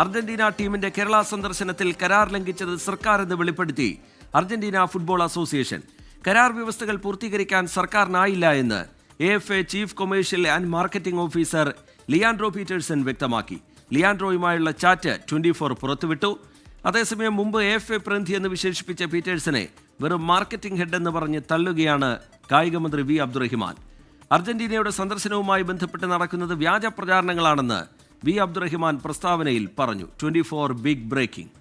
Argentina ടീമിന്റെ കേരള സന്ദർശനത്തിൽ കരാർ ലംഘിച്ചത് സർക്കാർ എന്ന് വെളിപ്പെടുത്തി അർജന്റീന ഫുട്ബോൾ അസോസിയേഷൻ. കരാർ വ്യവസ്ഥകൾ പൂർത്തീകരിക്കാൻ സർക്കാരിനായില്ല എന്ന് A F A chief commercial and marketing officer Leandro Peterson വ്യക്തമാക്കി. ലിയാൻഡ്രോയുമായുള്ള ചാറ്റ് ട്വന്റി ഫോർ പുറത്തുവിട്ടു. അതേസമയം മുമ്പ് എ എഫ് എ പ്രതിനിധി എന്ന് വിശേഷിപ്പിച്ച പീറ്റേഴ്സനെ വെറും മാർക്കറ്റിംഗ് ഹെഡ് എന്ന് പറഞ്ഞ് തള്ളുകയാണ് കായികമന്ത്രി വി അബ്ദുറഹിമാൻ. അർജന്റീനയുടെ സന്ദർശനവുമായി ബന്ധപ്പെട്ട് നടക്കുന്നത് വ്യാജ പ്രചാരണങ്ങളാണെന്ന് വി അബ്ദുറഹിമാൻ പ്രസ്താവനയിൽ പറഞ്ഞു. Twenty four big breaking.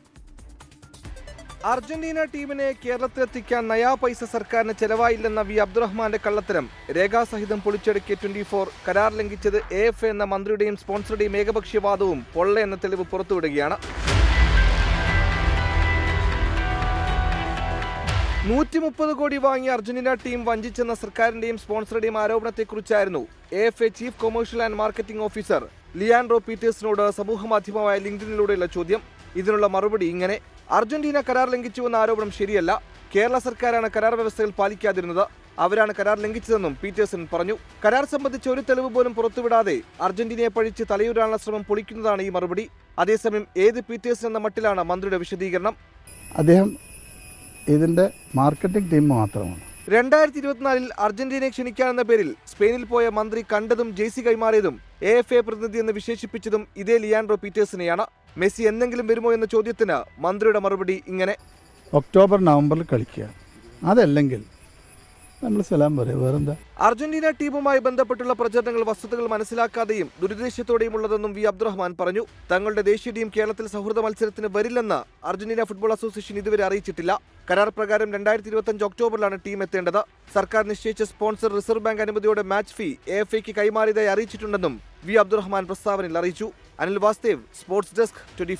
Argentina ടീമിനെ കേരളത്തിലെത്തിക്കാൻ നയാ പൈസ സർക്കാരിന് ചെലവായില്ലെന്ന വി അബ്ദുറഹ്മാന്റെ കള്ളത്തരം. രേഖാസഹിതം പൊളിച്ചടുക്കിയ ട്വന്റി ഫോർ കരാർ ലംഘിച്ചത് എ എഫ് എന്ന മന്ത്രിയുടെയും സ്പോൺസറുടെയും ഏകപക്ഷീയവാദവും പൊള്ള എന്ന തെളിവ് പുറത്തുവിടുകയാണ്. നൂറ്റി മുപ്പത് കോടി വാങ്ങിയ അർജന്റീന ടീം വഞ്ചിച്ചെന്ന സർക്കാരിന്റെയും സ്പോൺസറുടെയും ആരോപണത്തെക്കുറിച്ചായിരുന്നു A F A chief commercial and marketing officer Leandro പീറ്റേഴ്സിനോട് സമൂഹമാധ്യമമായ ലിങ്ക്ഡിനിലൂടെയുള്ള ചോദ്യം. ഇതിനുള്ള മറുപടി ഇങ്ങനെ. അർജന്റീന കരാർ ലംഘിച്ചുവെന്ന ആരോപണം ശരിയല്ല. കേരള സർക്കാരാണ് കരാർ വ്യവസ്ഥകൾ പാലിക്കാതിരുന്നത്. അവരാണ് കരാർ ലംഘിച്ചതെന്നും പീറ്റേഴ്സൺ പറഞ്ഞു. കരാർ സംബന്ധിച്ച ഒരു തെളിവ് പോലും പുറത്തുവിടാതെ അർജന്റീനയെ പഴിച്ച് തലയൂരാനുള്ള ശ്രമം പൊളിക്കുന്നതാണ് ഈ മറുപടി. അതേസമയം ഏത് പീറ്റേഴ്സൺ എന്ന മട്ടിലാണ് മന്ത്രിയുടെ വിശദീകരണം? അദ്ദേഹം ഇതിന്റെ മാർക്കറ്റിംഗ് ടീം മാത്രമാണ്. രണ്ടായിരത്തി ഇരുപത്തിനാലിൽ അർജന്റീനയെ ക്ഷണിക്കാനെന്ന പേരിൽ സ്പെയിനിൽ പോയ മന്ത്രി കണ്ടതും ജേസി കൈമാറിയതും എ എഫ് എ പ്രതിനിധി എന്ന് വിശേഷിപ്പിച്ചതും ഇതേ ലിയാൻഡ്രോ പീറ്റേഴ്സിനെയാണ്. മെസ്സി എന്തെങ്കിലും വരുമോ എന്ന ചോദ്യത്തിന് മന്ത്രിയുടെ മറുപടി ഇങ്ങനെ. ഒക്ടോബർ നവംബറിൽ കളിക്കുക. അതല്ലെങ്കിൽ നമ്മൾ സലാം വേറെന്താ? അർജന്റീന ടീമുമായി ബന്ധപ്പെട്ടുള്ള പ്രചരണങ്ങൾ വസ്തുതകൾ മനസ്സിലാക്കാതെയും ദുരുദ്ദേശത്തോടെയും ഉള്ളതെന്നും വി അബ്ദുറഹ്മാൻ പറഞ്ഞു. തങ്ങളുടെ ദേശീയ ടീം കേരളത്തിൽ സൗഹൃദ മത്സരത്തിന് വരില്ലെന്ന് അർജന്റീന ഫുട്ബോൾ അസോസിയേഷൻ ഇതുവരെ അറിയിച്ചിട്ടില്ല. കരാർ പ്രകാരം രണ്ടായിരത്തി ഇരുപത്തഞ്ച് ഒക്ടോബറിലാണ് ടീം എത്തേണ്ടത്. സർക്കാർ നിശ്ചയിച്ച സ്പോൺസർ റിസർവ് ബാങ്ക് അനുമതിയോടെ മാച്ച് ഫീ എഫ് ഐക്ക് കൈമാറിയതായി അറിയിച്ചിട്ടുണ്ടെന്നും വി അബ്ദുറഹ്മാൻ പ്രസ്താവനയിൽ അറിയിച്ചു. Anil Vasudev sports desk twenty